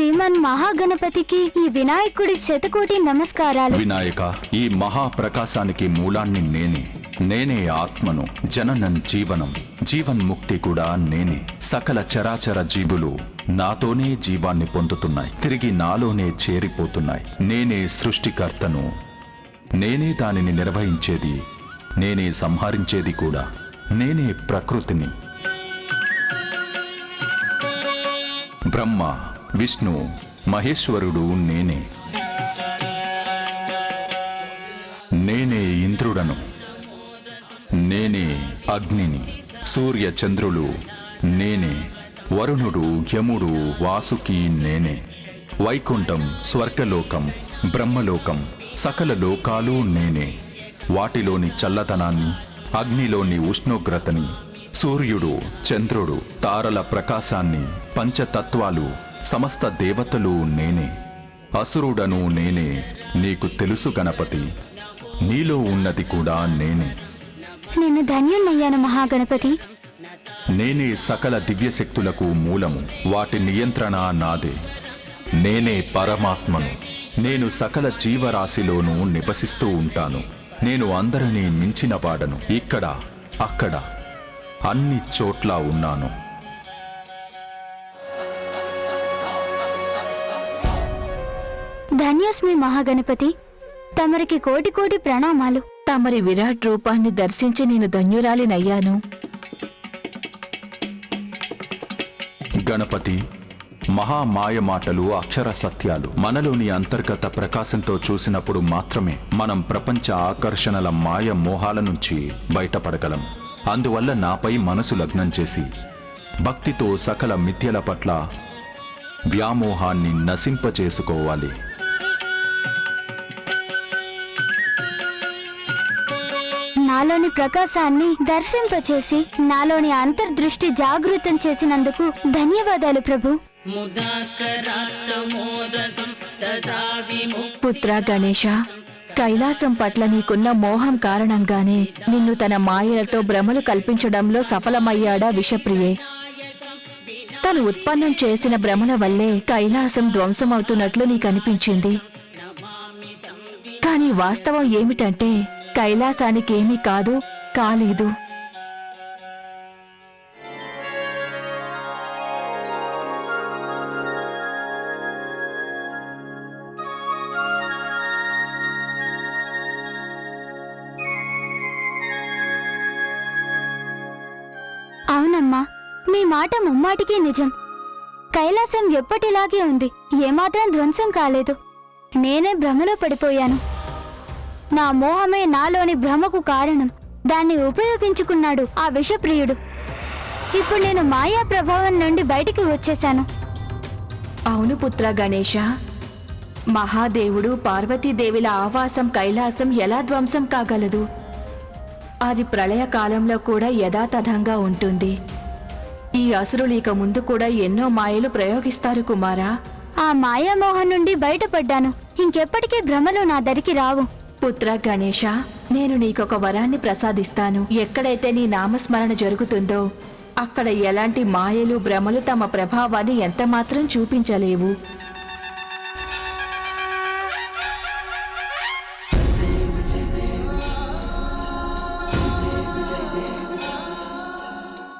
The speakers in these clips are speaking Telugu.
శ్రీమన్ మహాగణపతికి ఈ వినాయకుడి శతకోటి నమస్కారాలు. వినాయక ఈ మహాప్రకాశానికి మూలాన్ని నేనే. నేనే ఆత్మను జననం జీవనం. జీవన్ముక్తి కూడా నేనే. సకల చరాచర జీవులు నాతోనే జీవాన్ని పొందుతున్నాయి. తిరిగి నాలోనే చేరిపోతున్నాయి. నేనే సృష్టికర్తను. నేనే దానిని నిర్వహించేది. నేనే సంహరించేది కూడా. నేనే ప్రకృతిని. బ్రహ్మ విష్ణు మహేశ్వరుడు నేనే. నేనే ఇంద్రుడను. నేనే అగ్నిని. సూర్య చంద్రులు నేనే. వరుణుడు యముడు వాసుకి నేనే. వైకుంఠం స్వర్గలోకం బ్రహ్మలోకం సకల లోకాలు నేనే. వాటిలోని చల్లతనాన్ని అగ్నిలోని ఉష్ణోగ్రతని సూర్యుడు చంద్రుడు తారల ప్రకాశాన్ని పంచతత్వాలు సమస్త దేవతలు నేనే అసురుడను నేనే నీకు తెలుసు గణపతి నీలో ఉన్నది కూడా నేనే. నేను ధన్యున్నయ్యాను మహాగణపతి. నేనే సకల దివ్యశక్తులకు మూలము వాటి నియంత్రణ నాదే. నేనే పరమాత్మను నేను సకల జీవరాశిలోనూ నివసిస్తూ ఉంటాను. నేను అందరినీ మించిన వాడను ఇక్కడ అక్కడ అన్ని చోట్ల ఉన్నాను. ధన్యోస్మి మహాగణపతి తమరికి కోటి కోటి ప్రణామాలు. తమరి విరాట్ రూపాన్ని దర్శించి నేను ధన్యురాలినయ్యాను. గణపతి మహామాయ మాటలు అక్షర సత్యాలు మనలోని అంతర్గత ప్రకాశంతో చూసినప్పుడు మాత్రమే మనం ప్రపంచ ఆకర్షణల మాయ మోహాల నుంచి బయటపడగలం. అందువల్ల నాపై మనసు లగ్నం చేసి భక్తితో సకల మిథ్యల పట్ల వ్యామోహాన్ని నశింపచేసుకోవాలి. నాలోని ప్రకాశాన్ని దర్శింపచేసి నాలోని అంతర్దృష్టి జాగృతం చేసినందుకు ధన్యవాదాలు ప్రభు. పుత్ర గణేష కైలాసం పట్ల నీకున్న మోహం కారణంగానే నిన్ను తన మాయలతో భ్రమలు కల్పించడంలో సఫలమయ్యాడా విషప్రియే. తను ఉత్పన్నం చేసిన భ్రమల వల్లే కైలాసం ధ్వంసమవుతున్నట్లు నీకనిపించింది. కాని వాస్తవం ఏమిటంటే కైలాసానికేమీ కాదు కాలేదు. అవునమ్మా మీ మాట ముమ్మాటికి నిజం. కైలాసం ఎప్పటిలాగే ఉంది ఏమాత్రం ధ్వంసం కాలేదు. నేనే భ్రమలో పడిపోయాను. నా మోహమే నాలోని భ్రమకు కారణం. దాన్ని ఉపయోగించుకున్నాడు ఆ విషప్రియుడు. ఇప్పుడు నేను మాయా ప్రభావం నుండి బయటికి వచ్చేశాను. అవును పుత్ర గణేశ. మహాదేవుడు పార్వతీదేవిల ఆవాసం కైలాసం ఎలా ధ్వంసం కాగలదు? అది ప్రళయకాలంలో కూడా యథాతథంగా ఉంటుంది. ఈ అసురులు ఇక ముందు కూడా ఎన్నో మాయలు ప్రయోగిస్తారు కుమారా. ఆ మాయామోహం నుండి బయటపడ్డాను. ఇంకెప్పటికీ భ్రమలు నా దరికి రావు. పుత్ర గణేశ నేను నీకొక వరాన్ని ప్రసాదిస్తాను. ఎక్కడైతే నీ నామస్మరణ జరుగుతుందో అక్కడ ఎలాంటి మాయలు భ్రమలు తమ ప్రభావాన్ని ఎంతమాత్రం చూపించలేవు.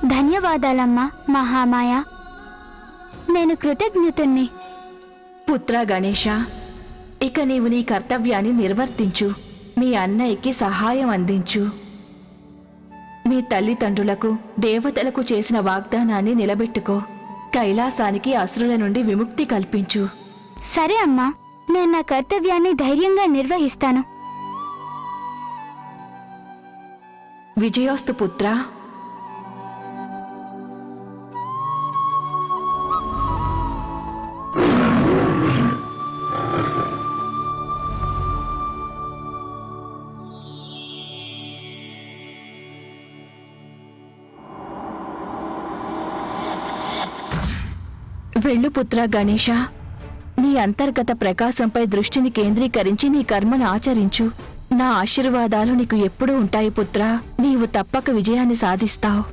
ధన్యవాదాలమ్మా మహామాయ. నేను కృతజ్ఞతుణ్ణి. పుత్ర గణేశ ఇక నీవు నీ కర్తవ్యాన్ని నిర్వర్తించు. మీ అన్నయ్యకి సహాయం అందించు. మీ తల్లిదండ్రులకు దేవతలకు చేసిన వాగ్దానాన్ని నిలబెట్టుకో. కైలాసానికి అసురుల నుండి విముక్తి కల్పించు. సరే అమ్మా నేను నా కర్తవ్యాన్ని ధైర్యంగా నిర్వహిస్తాను. విజయోస్తు పుత్ర వెళ్ళు పుత్ర గణేష. నీ అంతర్గత ప్రకాశంపై దృష్టిని కేంద్రీకరించి నీ కర్మను ఆచరించు. నా ఆశీర్వాదాలు నీకు ఎప్పుడూ ఉంటాయి పుత్ర. నీవు తప్పక విజయాన్ని సాధిస్తావు.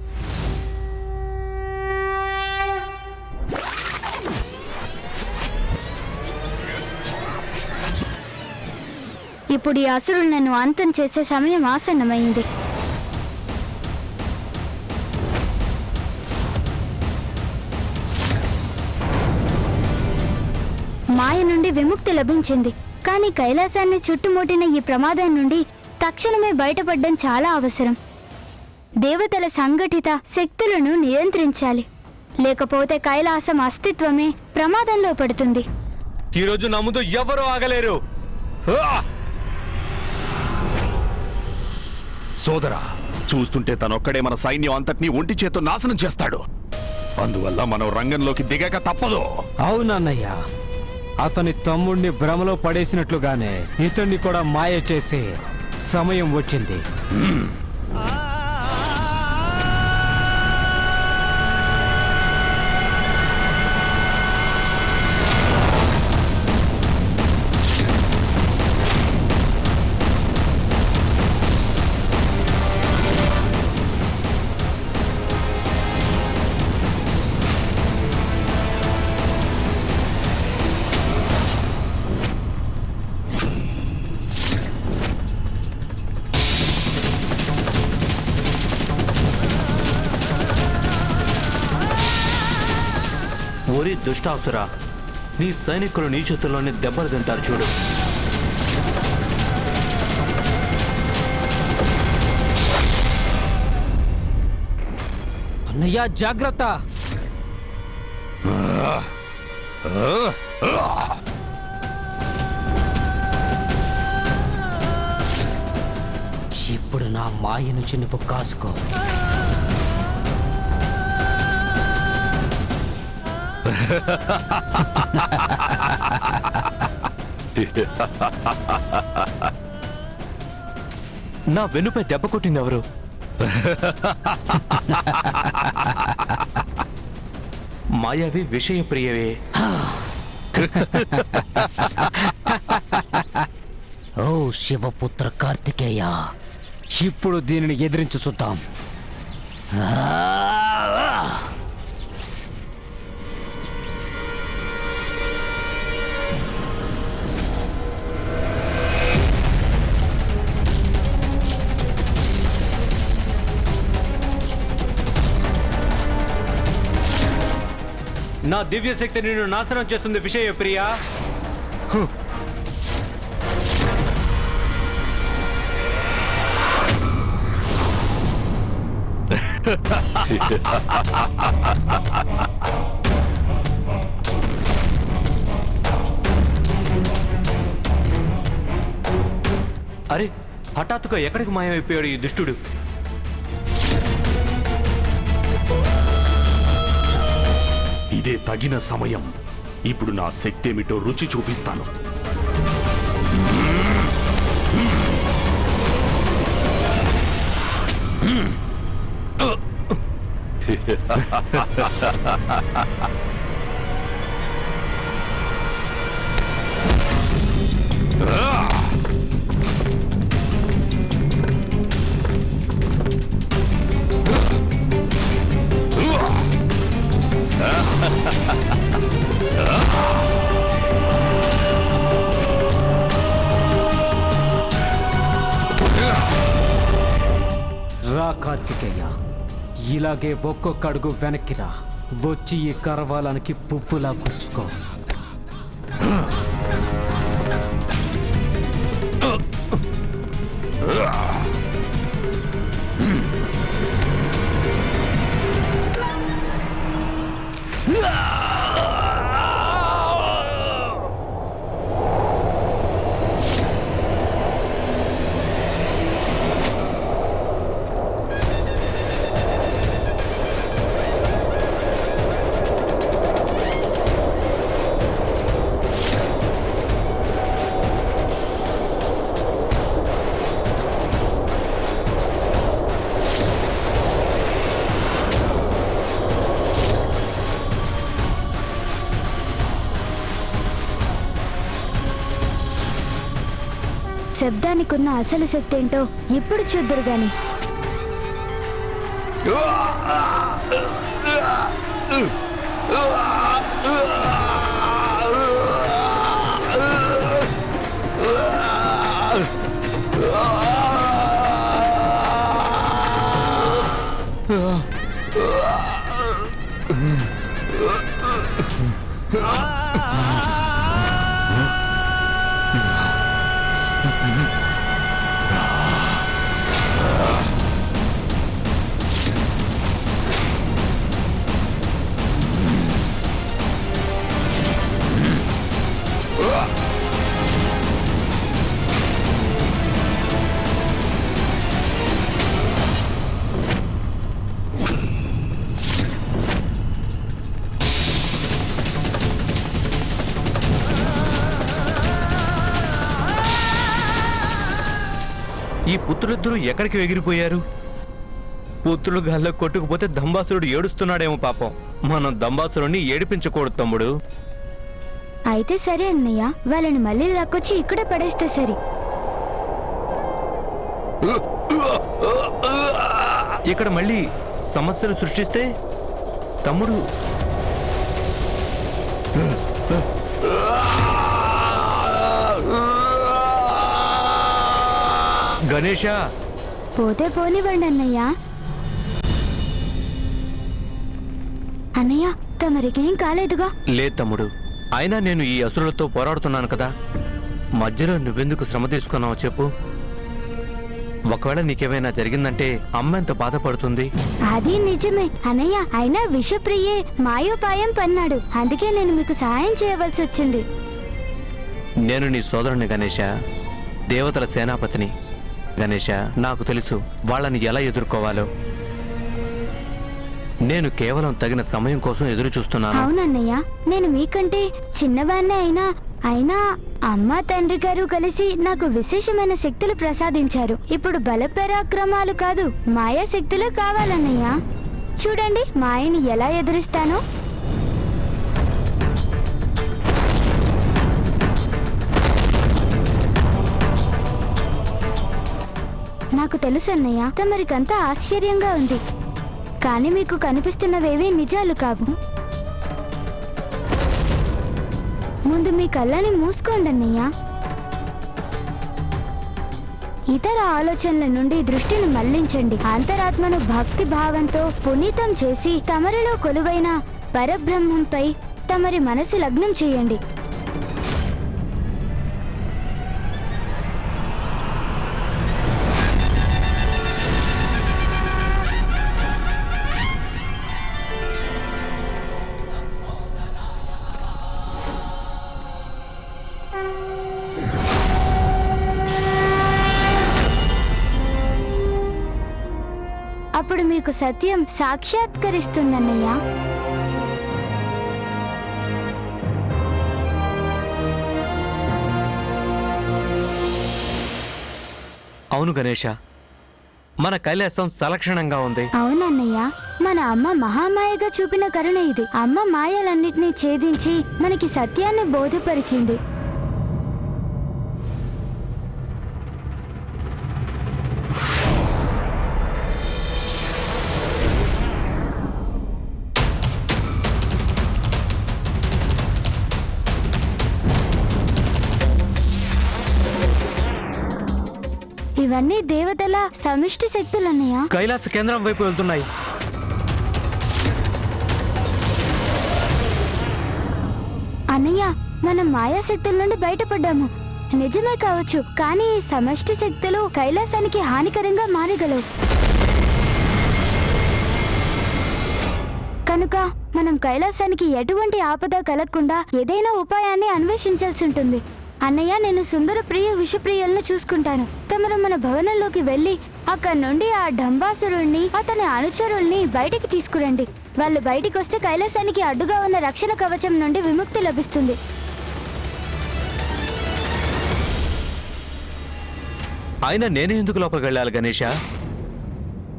ఇప్పుడు ఈ అసురులు నన్ను అంతం చేసే సమయం ఆసన్నమైంది. విముక్తి లభించింది. కానీ కైలాసాన్ని చుట్టుముట్టిన ఈ ప్రమాదం నుండి తక్షణమే బయటపడడం చాలా అవసరం. దేవతల సంఘటిత శక్తులను నియంత్రించాలి. లేకపోతే కైలాసం అస్తిత్వమే ప్రమాదంలో పడుతుంది. ఈరోజు నా ముందు ఎవరు ఆగలేరు! సోదరా చూస్తుంటే తనొక్కడే మన సైన్యం అంతటినీ ఒంటి చేత్తో నాశనం చేస్తాడు. అందువల్ల మనం రంగంలోకి దిగక తప్పదు. అవునన్నయ్య. అతని తమ్ముడిని భ్రమలో పడేసినట్లుగానే ఇతన్ని కూడా మాయ చేసే సమయం వచ్చింది. దుష్టాసురా. నీ సైనికులు నీ చేతుల్లోనే దెబ్బలు తింటారు చూడు. అన్నయ్య జాగ్రత్త. ఇప్పుడు నా మాయ నుంచి నువ్వు కాసుకో. నా వెన్నుపై దెబ్బ కొట్టింది ఎవరు మాయావి విషయ ప్రియవే ఓ శివపుత్ర కార్తికేయ ఇప్పుడు దీనిని ఎదిరించి చూద్దాం నా దివ్య శక్తి నిన్ను నాశనం చేస్తుంది విషయ ప్రియా. అరే హఠాత్తుగా ఎక్కడికి మాయమైపోయాడు ఈ దుష్టుడు? ఇదే తగిన సమయం ఇప్పుడు నా శక్తి ఏమిటో రుచి చూపిస్తాను Ah! ఇలాగే ఒక్కొక్క అడుగు వెనక్కిరా వచ్చి ఈ కరవాలానికి పువ్వులా గుచ్చుకో శబ్దానికున్న అసలు శక్తి ఏంటో ఇప్పుడు చూద్దరు గాని Ah! ఈ పుత్రులిద్దరూ ఎక్కడికి ఎగిరిపోయారు? పుత్రులు గాల్లో కొట్టుకుపోతే దంబాసురుడు ఏడుస్తున్నాడేమో పాపం. మనం దంబాసురుడిని ఏడిపించకూడదు తమ్ముడు. అయితే సరే అన్నయ్య వాళ్ళని మళ్ళీ లాక్కొచ్చి ఇక్కడే పడేస్తే సరి. ఇక్కడ మళ్ళీ సమస్యలు సృష్టిస్తే తమ్ముడు గణేష? పోతే పోనివ్వండి అన్నయ్య. అన్నయ్య తమరికేం కాలేదుగా? లేదు తమ్ముడు. అయినా నేను ఈ అసురులతో పోరాడుతున్నాను కదా. మధ్యలో నువ్వెందుకు శ్రమ తీసుకున్నావో చెప్పు. ఒకవేళ నీకేమైనా జరిగిందంటే అమ్మ ఎంత బాధపడుతుంది? అది నిజమే అన్నయ్య. అయినా విషప్రియే మాయోపాయం పన్నాడు. అందుకే నేను మీకు సహాయం చేయవలసి వచ్చింది నేను నీ సోదరుని గణేష. దేవతల సేనాపతిని. గణేష నాకు తెలుసు వాళ్ళని ఎలా ఎదుర్కోవాలో. నేను కేవలం తగిన సమయం కోసం ఎదురు చూస్తున్నాను. అవునన్నయ్య నేను మీకంటే చిన్నవాన్నే అయినా అయినా అమ్మ తండ్రి గారు కలిసి నాకు విశేషమైన శక్తులు ప్రసాదించారు. ఇప్పుడు బలపరాక్రమాలు కాదు మాయా శక్తులు కావాలన్నయ్య. చూడండి మాయని ఎలా ఎదురిస్తానో. నాకు తెలుసు అన్నయ్య. తమరికంతా ఆశ్చర్యంగా ఉంది. కానీ మీకు కనిపిస్తున్నవేవీ నిజాలు కావు. ముందు మీ కళ్ళని మూసుకోండి అన్నయ్య. ఇతర ఆలోచనల నుండి దృష్టిని మళ్ళించండి. అంతరాత్మను భక్తి భావంతో పునీతం చేసి తమరిలో కొలువైన పరబ్రహ్మంపై తమరి మనసు లగ్నం చేయండి. మీకు సత్యం సాక్షాత్కరిస్తుందన్నయ్య. అవును గణేష మన కైలాసం సలక్షణంగా ఉంది. అవునన్నయ్య మన అమ్మ మహామాయగా చూపిన కరుణ ఇది. అమ్మ మాయలన్నిటినీ ఛేదించి మనకి సత్యాన్ని బోధపరిచింది. ఇవన్నీ దేవతల సమిష్టి శక్తులన్నయ్య. కైలాస కేంద్రం వైపు వెళ్తున్నాయి. అన్నయ్య మనం మాయాశక్తుల నుండి బయటపడ్డాము. నిజమే కావచ్చు కానీ ఈ సమష్టి శక్తులు కైలాసానికి హానికరంగా మారగలవు. కనుక మనం కైలాసానికి ఎటువంటి ఆపద కలగకుండా ఏదైనా ఉపాయాన్ని అన్వేషించాల్సి ఉంటుంది. అన్నయ్య నేను సుందర ప్రియ విషప్రియులను చూసుకుంటాను. తమరు మన భవనంలోకి వెళ్ళి అక్కడి నుండి ఆ డంబాసురుణ్ణి అతని అనుచరుల్ని బయటికి తీసుకురండి. వాళ్ళు బయటికి వస్తే కైలాసానికి అడ్డుగా ఉన్న రక్షణ కవచం నుండి విముక్తి లభిస్తుంది. అయినా నేనే ఎందుకు లోపలికి వెళ్ళాలి గణేష?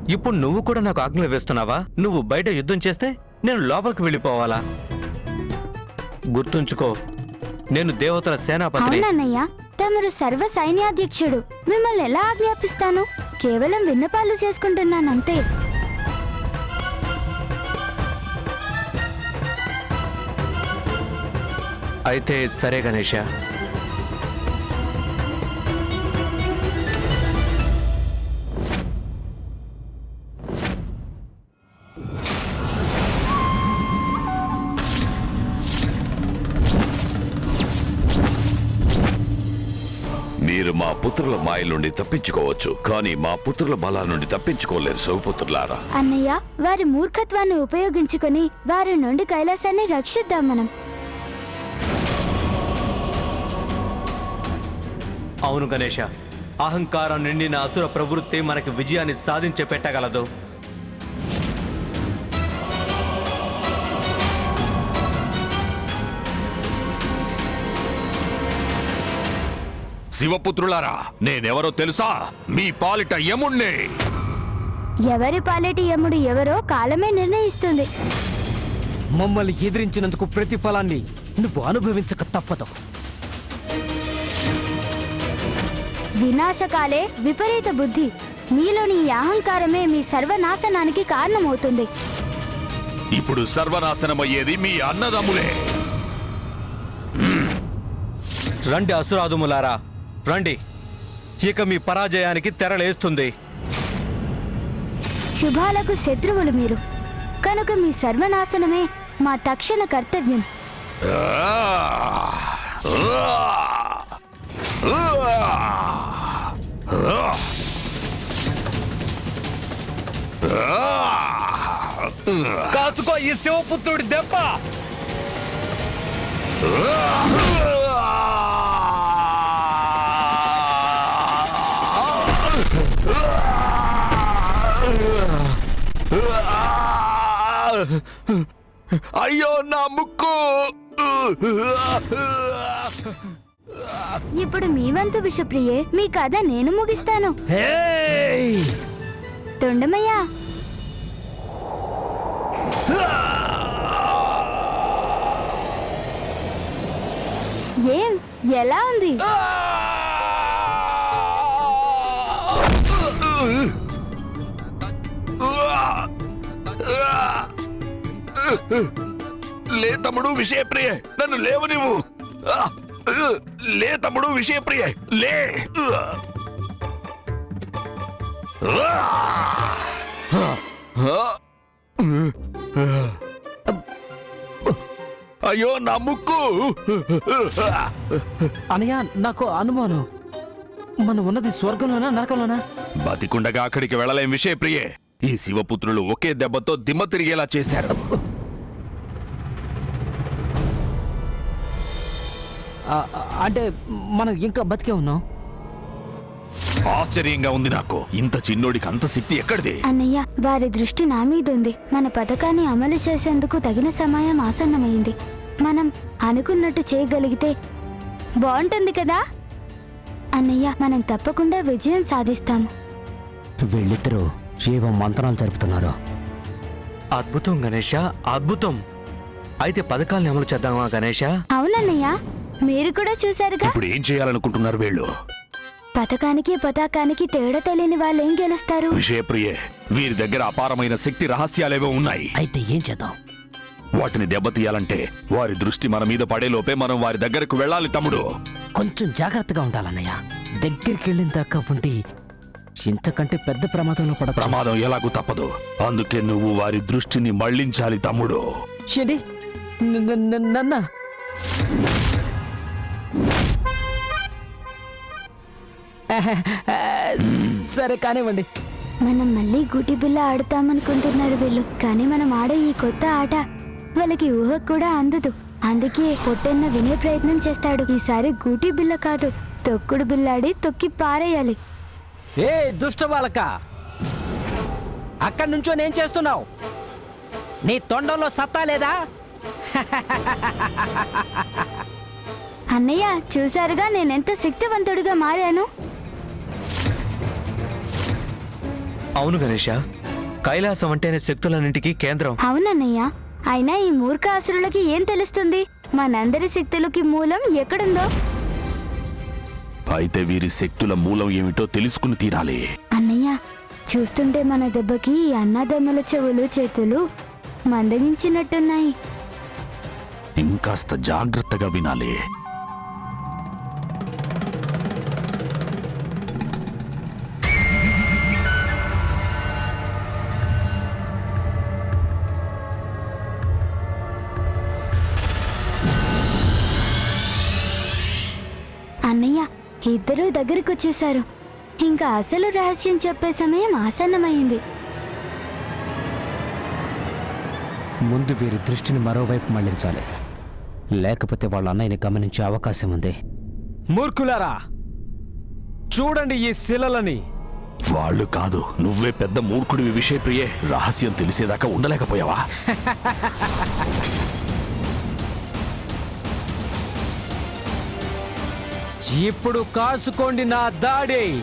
ఇప్పుడు నువ్వు కూడా నాకు ఆజ్ఞలు వేస్తున్నావా? నువ్వు బయట యుద్ధం చేస్తే నేను లోపలికి వెళ్ళిపోవాలా? గుర్తుంచుకో నేను దేవతల సేనాపతిని. అవునన్నయ్య తమరు సర్వ సైన్యాధ్యక్షుడు. మిమ్మల్ని ఎలా ఆజ్ఞాపిస్తాను? కేవలం విన్నపాలు చేసుకుంటున్నానంతే. అయితే సరే గణేష పుత్రుల మాయ నుండి తప్పించుకోవచ్చు. కానీ మా పుత్రుల బలా నుండి తప్పించుకోలేరు శివపుత్రులారా అన్నయ్య వారి మూర్ఖత్వాన్ని ఉపయోగించుకొని వారి నుండి కైలాసాన్ని రక్షిద్దాం మనం. అవును గణేష అహంకారం నిండిన అసుర ప్రవృత్తి మనకి విజయాన్ని సాధించి పెట్టగలదు. శివపుత్రులారా నేనెవరో తెలుసా? మీ పాలిట యముణ్ణి. ఎవరి పాలేటి యముడు ఎవరో కాలమే నిర్ణయిస్తుంది. మమ్మల్ని ఎదిరించినందుకు ప్రతిఫలాన్ని నువ్వు అనుభవించక తప్పదు. వినాశకాలే విపరీత బుద్ధి. మీలోని ఈ అహంకారమే మీ సర్వనాశనానికి కారణమవుతుంది. ఇప్పుడు సర్వనాశనమయ్యేది మీ అన్నదమ్ములే. రండి అసురాదుములారా రండి. ఇక మీ పరాజయానికి తెరలేస్తుంది. శుభాలకు శత్రువులు మీరు. కనుక మీ సర్వనాశనమే మా తక్షణ కర్తవ్యం. కాసుకో ఈ శివపుత్రుడి దెబ్బ. అయ్యో నా ముక్కు! ఇప్పుడు మీ వంతు విషప్రియే మీ కథ నేను ముగిస్తాను. తొండమయ్యా. ఏం? ఎలా ఉంది? లే తమ్ముడు విషయప్రియ నన్ను లేవు నువ్వు లే తమ్ముడు విషయప్రియ లే. అయ్యో నా ముక్కు. అనయ్య నాకు అనుమానం. మనం ఉన్నది స్వర్గంలోనా నరకంలోనా? బతికుండగా అక్కడికి వెళ్ళలేం విషయప్రియే. ఈ శివపుత్రులు ఒకే దెబ్బతో దిమ్మ తిరిగేలా చేశారు. అంటే మనం ఇంకా బతికే ఉన్నాం. ఆశ్చర్యంగా ఉంది నాకు. ఇంత చిన్నోడికి అంత శక్తి ఎక్కడిది? అన్నయ్య వారి దృష్టి నా మీద ఉంది మన పథకాన్ని అమలు చేసేందుకు తగిన సమయం ఆసన్నమైంది. మనం అనుకున్నట్టు చేయగలిగితే బాగుంటుంది కదా? అన్నయ్య మనం తప్పకుండా విజయం సాధిస్తాము వీళ్ళిద్దరూ శివ మంత్రాలు జరుపుతున్నారు. అద్భుతం గణేష అద్భుతం. అయితే పథకాల్ని అమలు చేద్దామా గణేష? అవునన్నయ్య. మీరు కూడా చూశారుగా? ఇప్పుడు ఏం చేయాలనుకుంటున్నారు వీళ్ళు? పథకానికి పతాకానికి తేడా తెలియని వాళ్ళు ఏం గెలుస్తారు? విషయప్రియే వీరి దగ్గర అపారమైన శక్తి రహస్యాలేవో ఉన్నాయి. అయితే ఏం చేద్దాం? వాటిని దెబ్బతీయాలంటే వారి దృష్టి మన మీద పడేలోపే మనం వారి దగ్గరకు వెళ్ళాలి తమ్ముడు. కొంచెం జాగ్రత్తగా ఉండాలన్నయ్య. దగ్గరికి వెళ్ళిన దాకా ఉండి ఇంతకంటే పెద్ద ప్రమాదంలో పడచ్చు. ప్రమాదం ఎలాగూ తప్పదు. అందుకే నువ్వు వారి దృష్టిని మళ్ళించాలి తమ్ముడు. నన్న. సరే కానివ్వండి. మనం మళ్ళీ గుటి బిల్ల ఆడతామనుకుంటున్నారు వీళ్ళు. కానీ మనం ఆడే ఈ కొత్త ఆట వాళ్ళకి ఊహ కూడా అందదు. అందుకే పొట్టెన్న వినే ప్రయత్నం చేస్తాడు. ఈసారి గూటి బిల్ల కాదు తొక్కుడు బిల్లాడి తొక్కి పారేయాలి. ఏ దుష్ట బాలక! అక్కడి నుంచో నేను చేస్తున్నావు. నీ తొండంలో సత్తా లేదా? అన్నయ్య చూసారుగా నేనెంత శక్తివంతుడిగా మారాను? అవును గణేష. కైలాసం అంటేనే శక్తులన్నింటికీ కేంద్రం. అవునన్నయ్య అయినా ఈ మూర్ఖ అసురులకి ఏం తెలుస్తుంది? మనందరి శక్తులకి మూలం ఎక్కడుందో? అయితే వీరి శక్తుల మూలం ఏమిటో తెలుసుకుని తీరాలి. అన్నయ్య చూస్తుంటే మన దెబ్బకి ఈ అన్నదమ్ముల చెవులు చేతులు మందగించినట్టున్నాయి. ఇంకాస్త జాగ్రత్తగా వినాలి. ఇద్దరూ దగ్గరకొచ్చేశారు. ఇంకా అసలు రహస్యం చెప్పే సమయం ఆసన్నమైంది. ముందు వీరి దృష్టిని మరోవైపు మళ్ళించాలి. లేకపోతే వాళ్ళ అన్నయ్యని గమనించే అవకాశం ఉంది. మూర్ఖులారా! చూడండి ఈ శిలలని. వాళ్ళు కాదు నువ్వే పెద్ద మూర్ఖుడివి విషయప్రియే. రహస్యం తెలిసేదాకా ఉండలేకపోయావా? ఇప్పుడు కాసుకోండి నా దాడి.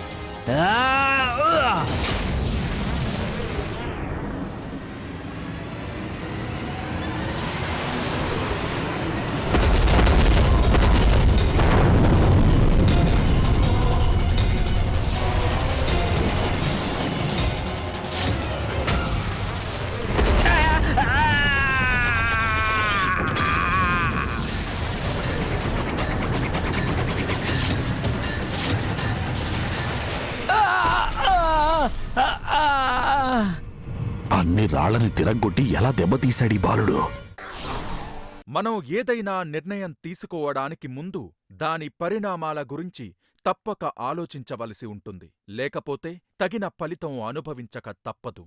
ఆ! తిరగొట్టి ఎలా దెబ్బతీశాడీ బాలుడు మనం ఏదైనా నిర్ణయం తీసుకోవడానికి ముందు దాని పరిణామాల గురించి తప్పక ఆలోచించవలసి ఉంటుంది లేకపోతే తగిన ఫలితం అనుభవించక తప్పదు